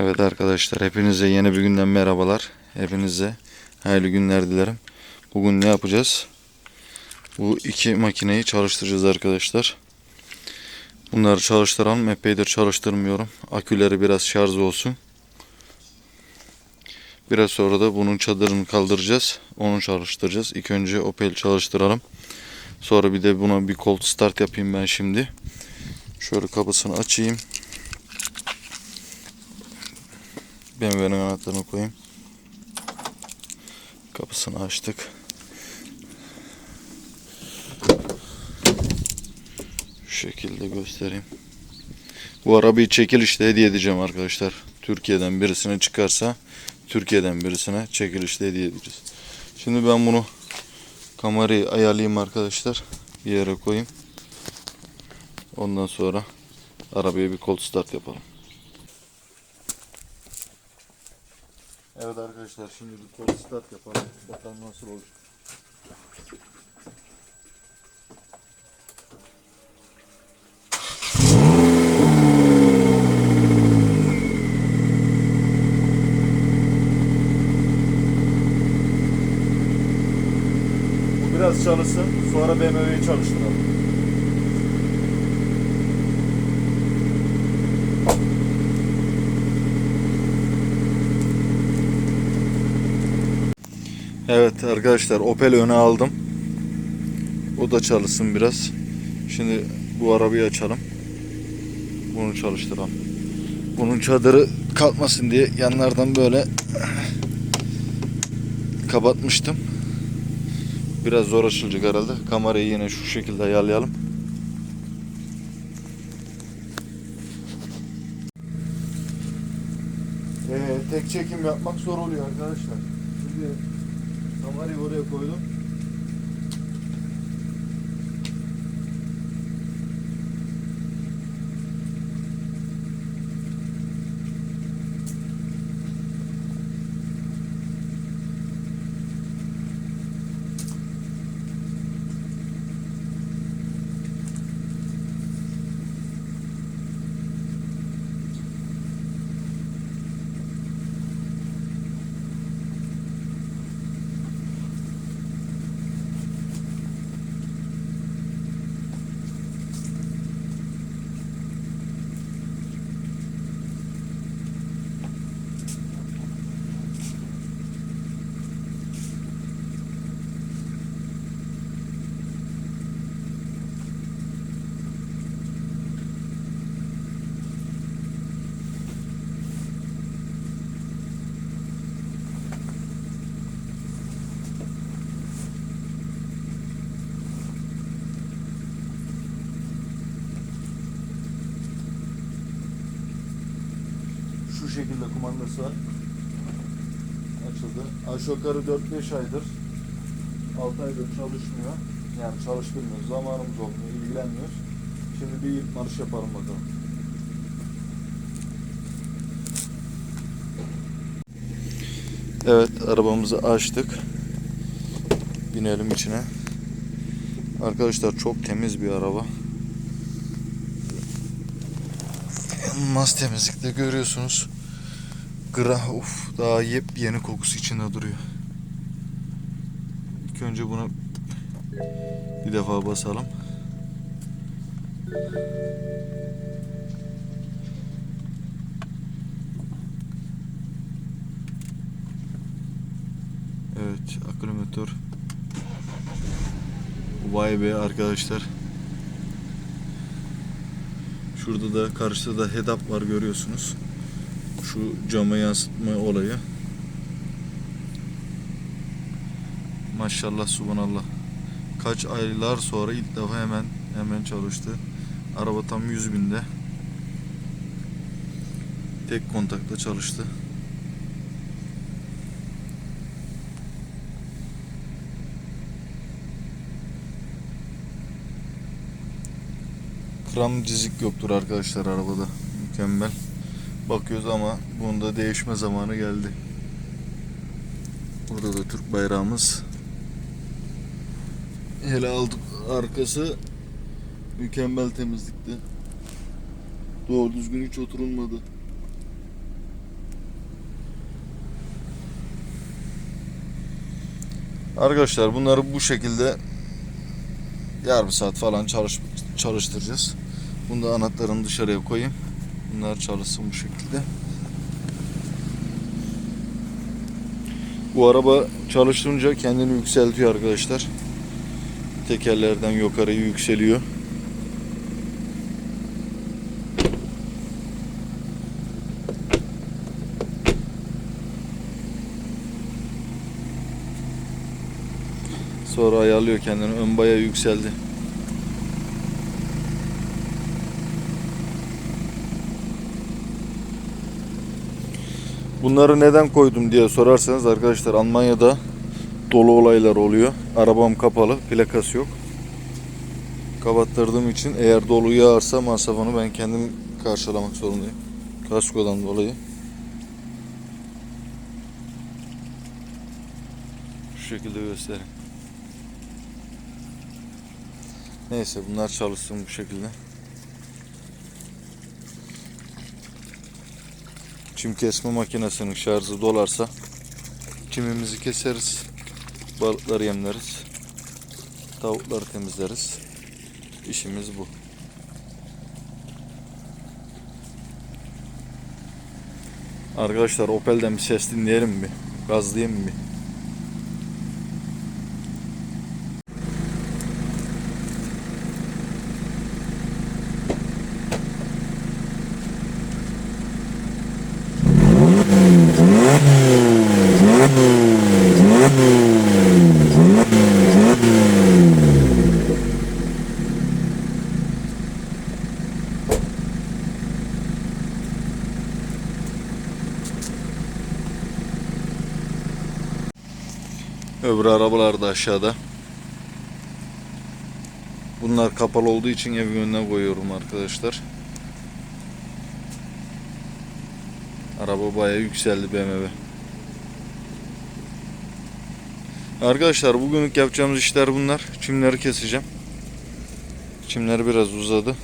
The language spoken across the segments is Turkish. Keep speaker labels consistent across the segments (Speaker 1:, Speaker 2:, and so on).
Speaker 1: Evet arkadaşlar hepinize yeni bir günden merhabalar. Hepinize hayırlı günler dilerim. Bugün ne yapacağız? Bu iki makineyi çalıştıracağız arkadaşlar. Bunları çalıştıralım. Epeydir çalıştırmıyorum. Aküleri biraz şarj olsun. Biraz sonra da bunun çadırını kaldıracağız. Onu çalıştıracağız. İlk önce Opel çalıştıralım. Sonra bir de buna bir cold start yapayım ben şimdi. Şöyle kapısını açayım. BMW'nin anahtarını koyayım. Kapısını açtık. Şu şekilde göstereyim. Bu arabayı çekilişte hediye edeceğim arkadaşlar. Türkiye'den birisine çıkarsa Türkiye'den birisine çekilişte hediye edeceğiz. Şimdi ben bunu kamerayı ayarlayayım arkadaşlar. Bir yere koyayım. Ondan sonra arabaya bir cold start yapalım. Evet arkadaşlar şimdi bir start yapalım. Bakalım nasıl. Bu biraz çalışsın. Sonra BMW'yi çalıştıralım. Evet arkadaşlar Opel öne aldım. O da çalışsın biraz. Şimdi bu arabayı açalım. Bunu çalıştıralım. Bunun çadırı kalkmasın diye yanlardan böyle kapatmıştım. Biraz zor açılacak herhalde. Kamerayı yine şu şekilde ayarlayalım. Ee, tek çekim yapmak zor oluyor arkadaşlar. Şimdi kamerayı oraya koydum. Şu şekilde kumandası var. Açıldı. Aşağı yukarı 4-5 aydır 6 aydır çalışmıyor. Yani çalıştırmıyoruz. Zamanımız olmuyor. ilgilenmiyoruz. Şimdi bir ilk marş yapalım bakalım. Evet arabamızı açtık. Binelim içine. Arkadaşlar çok temiz bir araba. İnanılmaz temizlikte görüyorsunuz. Gra uf daha yepyeni kokusu içinde duruyor. İlk önce bunu bir defa basalım. Evet, akülümatör. Vay be arkadaşlar. Şurada da karşıda da head up var görüyorsunuz. Şu cama yansıtma olayı. Maşallah subhanallah. Kaç aylar sonra ilk defa hemen hemen çalıştı. Araba tam 100 binde. Tek kontakta çalıştı. Kram dizik yoktur arkadaşlar arabada. Mükemmel bakıyoruz ama bunun da değişme zamanı geldi. Burada da Türk bayrağımız. Hele aldık arkası mükemmel temizlikte. Doğru düzgün hiç oturulmadı. Arkadaşlar bunları bu şekilde yarım saat falan çalış, çalıştıracağız. Bunu da anahtarını dışarıya koyayım. Bunlar çalışsın bu şekilde. Bu araba çalıştırınca kendini yükseltiyor arkadaşlar. Tekerlerden yukarı yükseliyor. Sonra ayarlıyor kendini. Ön bayağı yükseldi. Bunları neden koydum diye sorarsanız arkadaşlar Almanya'da dolu olaylar oluyor. Arabam kapalı, plakası yok. Kapattırdığım için eğer dolu yağarsa masrafını ben kendim karşılamak zorundayım. Kaskodan dolayı. Şu şekilde göstereyim. Neyse bunlar çalışsın bu şekilde. Çim kesme makinesinin şarjı dolarsa çimimizi keseriz. Balıkları yemleriz. Tavukları temizleriz. İşimiz bu. Arkadaşlar Opel'den bir ses dinleyelim mi? Gazlayayım mı? Öbür arabalar da aşağıda. Bunlar kapalı olduğu için evin önüne koyuyorum arkadaşlar. Araba bayağı yükseldi BMW. Arkadaşlar bugünlük yapacağımız işler bunlar. Çimleri keseceğim. Çimler biraz uzadı.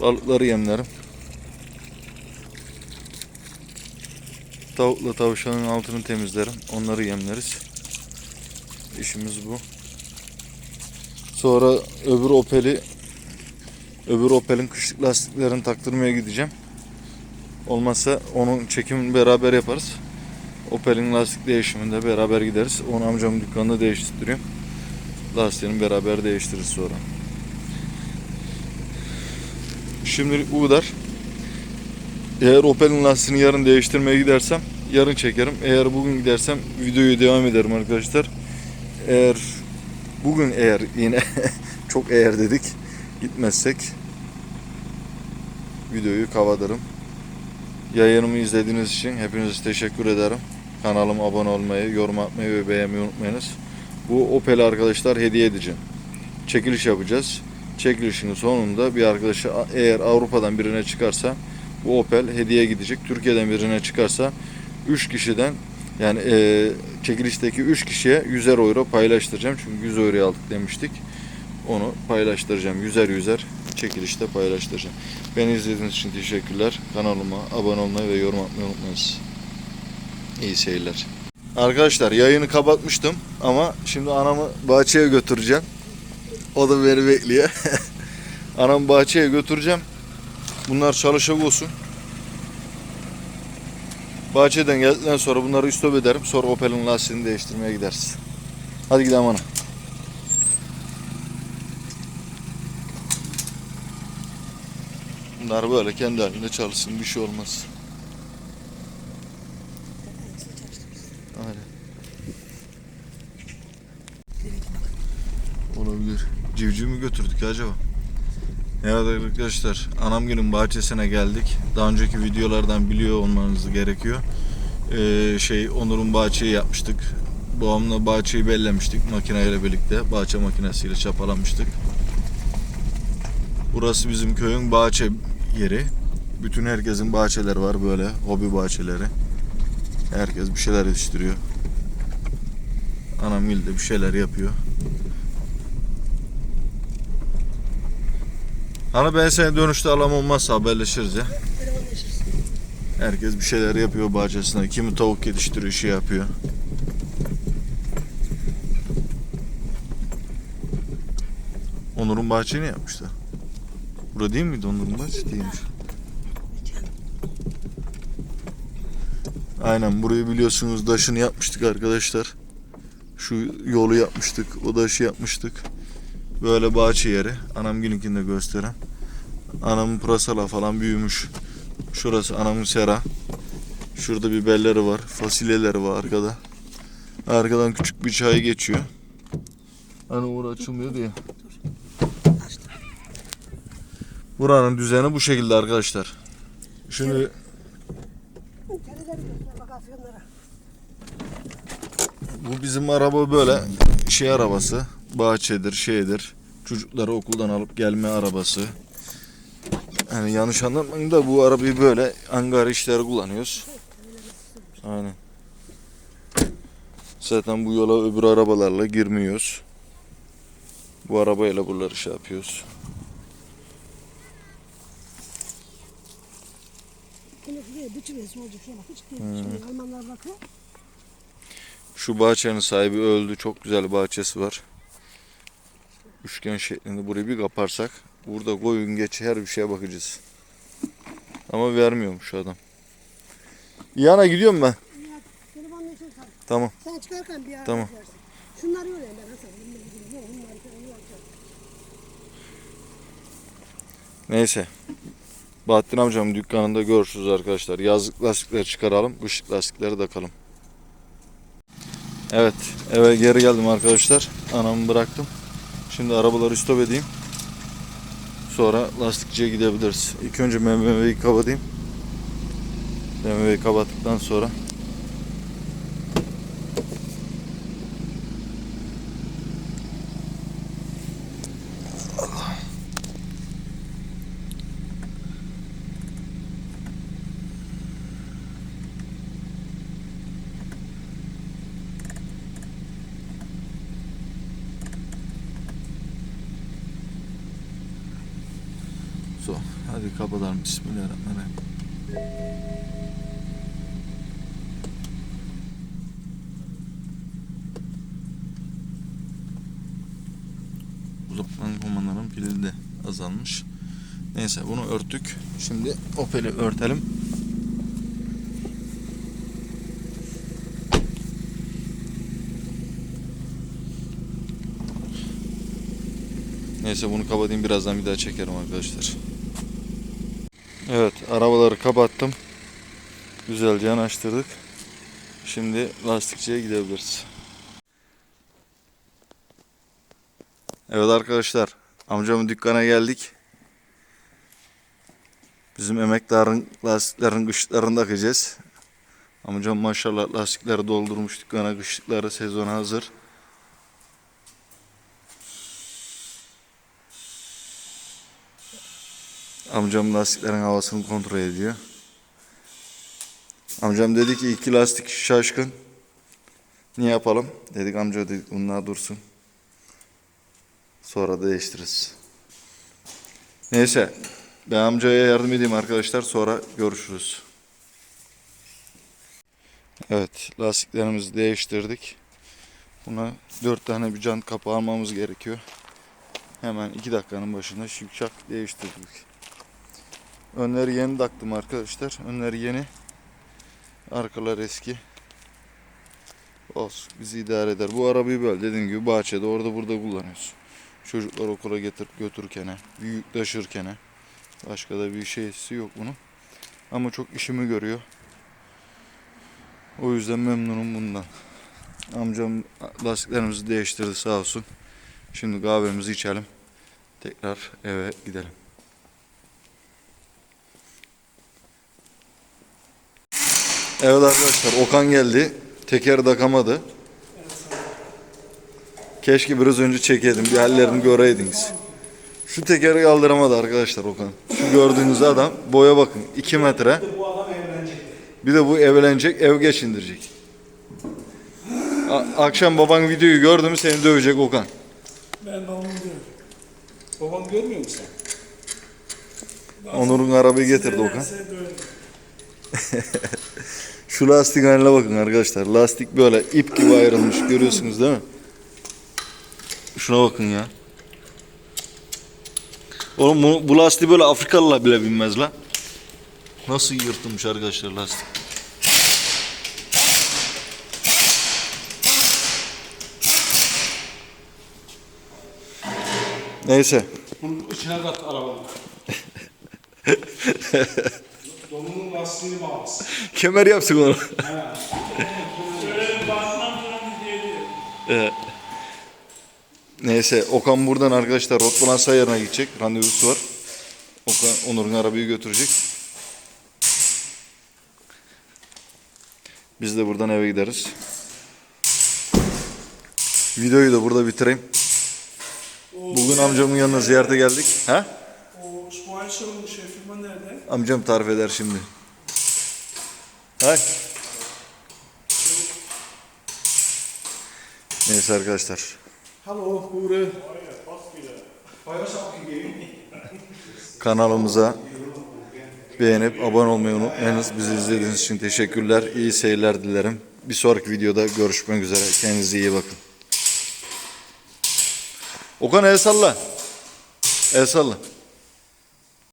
Speaker 1: Balıkları yemlerim. Tavukla tavşanın altını temizlerim. Onları yemleriz. İşimiz bu. Sonra öbür Opel'i öbür Opel'in kışlık lastiklerini taktırmaya gideceğim. Olmazsa onun çekimini beraber yaparız. Opel'in lastik değişiminde beraber gideriz. Onu amcamın dükkanında değiştiriyor. Lastiğini beraber değiştiririz sonra. Şimdilik bu kadar. Eğer Opel'in lastiğini yarın değiştirmeye gidersem yarın çekerim. Eğer bugün gidersem videoyu devam ederim arkadaşlar. Eğer bugün eğer yine çok eğer dedik gitmezsek videoyu kapatırım. Yayınımı izlediğiniz için hepinize teşekkür ederim. Kanalıma abone olmayı, yorum atmayı ve beğenmeyi unutmayınız. Bu Opel arkadaşlar hediye edeceğim. Çekiliş yapacağız. Çekilişin sonunda bir arkadaşa eğer Avrupa'dan birine çıkarsa bu Opel hediye gidecek. Türkiye'den birine çıkarsa 3 kişiden yani e, çekilişteki 3 kişiye 100'er euro paylaştıracağım. Çünkü 100 euro aldık demiştik. Onu paylaştıracağım. 100'er 100'er çekilişte paylaştıracağım. Beni izlediğiniz için teşekkürler. Kanalıma abone olmayı ve yorum atmayı unutmayınız. İyi seyirler. Arkadaşlar yayını kapatmıştım ama şimdi anamı bahçeye götüreceğim. O da beni bekliyor. Anamı bahçeye götüreceğim. Bunlar çalışacak olsun. Bahçeden geldikten sonra bunları istop ederim. Sonra Opel'in lastiğini değiştirmeye gideriz. Hadi gidelim ana. Bunlar böyle kendi halinde çalışsın. Bir şey olmaz. Aynen. Olabilir. Civciv mi götürdük acaba? Evet arkadaşlar Anamgil'in bahçesine geldik. Daha önceki videolardan biliyor olmanız gerekiyor. Ee, şey Onur'un bahçeyi yapmıştık. Babamla bahçeyi bellemiştik makineyle birlikte. Bahçe makinesiyle çapalamıştık. Burası bizim köyün bahçe yeri. Bütün herkesin bahçeleri var böyle hobi bahçeleri. Herkes bir şeyler yetiştiriyor. Anamgil de bir şeyler yapıyor. Hani ben seni dönüşte alam olmazsa haberleşiriz ya. Herkes bir şeyler yapıyor bahçesinde. Kimi tavuk yetiştiriyor, şey yapıyor. Onur'un bahçeni yapmışlar. Burada değil miydi Onur'un bahçesi? Değilmiş. Aynen burayı biliyorsunuz daşını yapmıştık arkadaşlar. Şu yolu yapmıştık, o daşı yapmıştık. Böyle bahçe yeri. Anam gününkinde gösteren. Anamın pırasala falan büyümüş. Şurası anamın sera. Şurada biberleri var. Fasulyeleri var arkada. Arkadan küçük bir çay geçiyor. Hani uğra açılmıyor diye. Buranın düzeni bu şekilde arkadaşlar. Şimdi bu bizim araba böyle şey arabası. Bahçedir, şeydir. Çocukları okuldan alıp gelme arabası. Yani yanlış anlamayın da bu arabayı böyle angar işleri kullanıyoruz. Aynen. Zaten bu yola öbür arabalarla girmiyoruz. Bu arabayla buraları şey yapıyoruz. Şu bahçenin sahibi öldü. Çok güzel bahçesi var. Üçgen şeklinde burayı bir kaparsak burada koyun geç her bir şeye bakacağız. Ama vermiyormuş şu adam. Yana gidiyorum ben.
Speaker 2: İçin sar.
Speaker 1: Tamam.
Speaker 2: Sen çıkarken bir ara
Speaker 1: Tamam.
Speaker 2: versin. Şunları öyle ben Hasan. Bunları bilmiyorum. Bunları falan yapacağım.
Speaker 1: Neyse. Bahattin amcamın dükkanında görüşürüz arkadaşlar. Yazlık lastikleri çıkaralım. Kışlık lastikleri takalım. Evet. Eve geri geldim arkadaşlar. Anamı bıraktım. Şimdi arabaları stop edeyim. Sonra lastikçiye gidebiliriz. İlk önce BMW'yi kapatayım. BMW'yi kapattıktan sonra so. Hadi kapatalım. Bismillahirrahmanirrahim. Uzaktan kumandanın pili de azalmış. Neyse bunu örttük. Şimdi Opel'i örtelim. Neyse bunu kapatayım birazdan bir daha çekerim arkadaşlar. Evet arabaları kapattım. Güzelce yanaştırdık. Şimdi lastikçiye gidebiliriz. Evet arkadaşlar amcamın dükkana geldik. Bizim emektarın lastiklerin kışlarını takacağız. Amcam maşallah lastikleri doldurmuş dükkana kışlıkları sezona hazır. Amcam lastiklerin havasını kontrol ediyor. Amcam dedi ki iki lastik şaşkın. Ne yapalım? Dedik amca dedik bunlar dursun. Sonra değiştiririz. Neyse. Ben amcaya yardım edeyim arkadaşlar. Sonra görüşürüz. Evet. Lastiklerimizi değiştirdik. Buna dört tane bir jant kapağı almamız gerekiyor. Hemen iki dakikanın başında şıkşak değiştirdik. Önleri yeni taktım arkadaşlar. Önleri yeni. Arkalar eski. Olsun. Bizi idare eder. Bu arabayı böyle dediğim gibi bahçede orada burada kullanıyoruz. Çocuklar okula getir götürürken, büyük taşırken. Başka da bir şeysi yok bunun. Ama çok işimi görüyor. O yüzden memnunum bundan. Amcam lastiklerimizi değiştirdi sağ olsun. Şimdi kahvemizi içelim. Tekrar eve gidelim. Evet arkadaşlar Okan geldi. Teker takamadı. Keşke biraz önce çekeydim. Bir hallerini göreydiniz. Şu tekeri kaldıramadı arkadaşlar Okan. Şu gördüğünüz adam boya bakın 2 metre. Bir de bu evlenecek, ev geçindirecek. A- akşam baban videoyu gördü mü seni dövecek Okan.
Speaker 3: Ben babamı diyorum. Babam görmüyor musun?
Speaker 1: Onur'un arabayı getirdi Okan.
Speaker 3: Nedense böyle.
Speaker 1: Şu lastik haline bakın arkadaşlar. Lastik böyle ip gibi ayrılmış görüyorsunuz değil mi? Şuna bakın ya. Oğlum bu, bu lastiği böyle Afrikalılar bile bilmez la. Nasıl yırtılmış arkadaşlar lastik. Neyse.
Speaker 3: Bunun içine kat arabanın. Donunun lastiğini bağlasın.
Speaker 1: Kemer yapsın onu. Evet. Neyse Okan buradan arkadaşlar Rotbalan Sayarı'na gidecek. Randevusu var. Okan Onur'un arabayı götürecek. Biz de buradan eve gideriz. Videoyu da burada bitireyim. Bugün amcamın yanına ziyarete geldik. Ha?
Speaker 3: O Schweizer'ın şey firma nerede?
Speaker 1: Amcam tarif eder şimdi. Hay. Neyse arkadaşlar.
Speaker 3: Feuer abgegeben.
Speaker 1: Kanalımıza beğenip abone olmayı unutmayınız. Bizi izlediğiniz için teşekkürler. İyi seyirler dilerim. Bir sonraki videoda görüşmek üzere. Kendinize iyi bakın. Okan el salla. El salla.